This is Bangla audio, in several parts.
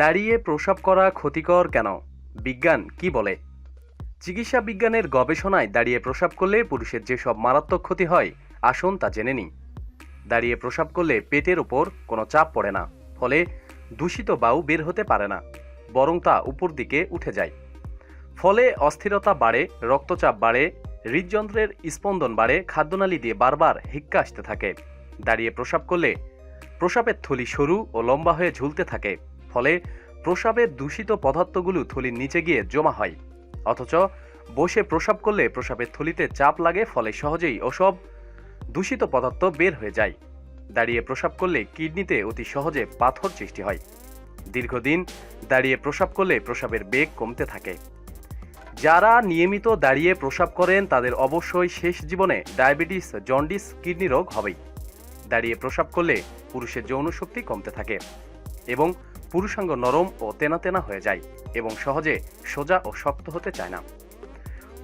দাঁড়িয়ে প্রসাব করা ক্ষতিকর কেন? বিজ্ঞান কি বলে? চিকিৎসা বিজ্ঞানের গবেষণায় দাঁড়িয়ে প্রসাব করলে পুরুষের যেসব মারাত্মক ক্ষতি হয়, আসুন তা জেনে নিই। দাঁড়িয়ে প্রসাব করলে পেটের ওপর কোনো চাপ পড়ে না, ফলে দূষিত বায়ু বের হতে পারে না, বরং তা উপর দিকে উঠে যায়। ফলে অস্থিরতা বাড়ে, রক্তচাপ বাড়ে, হৃদযন্ত্রের স্পন্দন বাড়ে, খাদ্যনালী দিয়ে বারবার হিক্কা আসতে থাকে। দাঁড়িয়ে প্রসাব করলে প্রসাবের থলি সরু ও লম্বা হয়ে ঝুলতে থাকে। ফলে প্রসাবের দূষিত পদার্থগুলো থলির নিচে গিয়ে জমা হয়। অথচ বসে প্রসাব করলে প্রসাবের থলিতে চাপ লাগে, ফলে সহজেই ওসব দূষিত পদার্থ বের হয়ে যায়। দাঁড়িয়ে প্রসাব করলে কিডনিতে অতি সহজে পাথর সৃষ্টি হয়। দীর্ঘদিন দাঁড়িয়ে প্রসাব করলে প্রসাবের বেগ কমতে থাকে। যারা নিয়মিত দাঁড়িয়ে প্রসাব করেন, তাদের অবশ্যই শেষ জীবনে ডায়াবেটিস, জন্ডিস, কিডনি রোগ হবেই। দাঁড়িয়ে প্রসাব করলে পুরুষের যৌন শক্তি কমতে থাকে এবং পুরুষাঙ্গ নরম ও তেনা তেনা হয়ে যায় এবং সহজে সোজা ও শক্ত হতে চায় না।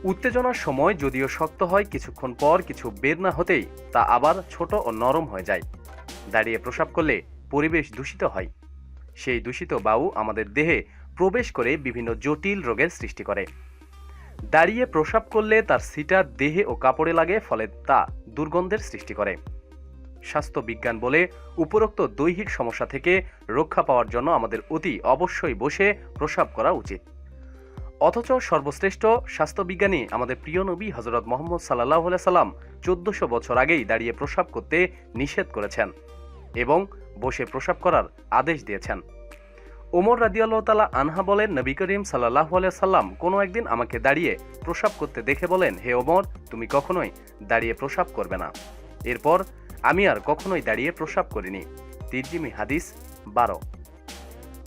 উত্তেজনার সময় যদিও শক্ত হয়, কিছুক্ষণ পর কিছু বের না হতেই তা আবার ছোট ও নরম হয়ে যায়। দাঁড়িয়ে প্রসাব করলে পরিবেশ দূষিত হয়। সেই দূষিত বায়ু আমাদের দেহে প্রবেশ করে বিভিন্ন জটিল রোগের সৃষ্টি করে। দাঁড়িয়ে প্রসাব করলে তার সিটা দেহে ও কাপড়ে লাগে, ফলে তা দুর্গন্ধের সৃষ্টি করে। স্বাস্থ্য বিজ্ঞান বলে উপরোক্ত দৈহিক সমস্যা থেকে রক্ষা পাওয়ার জন্য আমাদের অতি অবশ্যই বসে প্রসাব করা উচিত। অথচ সর্বশ্রেষ্ঠ স্বাস্থ্যবিজ্ঞানী আমাদের প্রিয় নবী হজরত মোহাম্মদ সাল্লাহ সাল্লাম চোদ্দশো বছর আগেই দাঁড়িয়ে প্রসাব করতে নিষেধ করেছেন এবং বসে প্রসাব করার আদেশ দিয়েছেন। ওমর রাদিয়াল্লাহ তালা আনহা বলেন, নবী করিম সাল্লাহ সাল্লাম কোনো একদিন আমাকে দাঁড়িয়ে প্রসাব করতে দেখে বলেন, হে ওমর, তুমি কখনোই দাঁড়িয়ে প্রসাব করবে না। এরপর আমি আর কখনোই দাঁড়িয়ে প্রস্রাব করিনি। তিরজিমি হাদিস, বারো।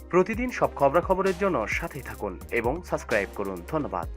প্রতিদিন সব খবরাখবরের জন্য সাথে থাকুন এবং সাবস্ক্রাইব করুন। ধন্যবাদ।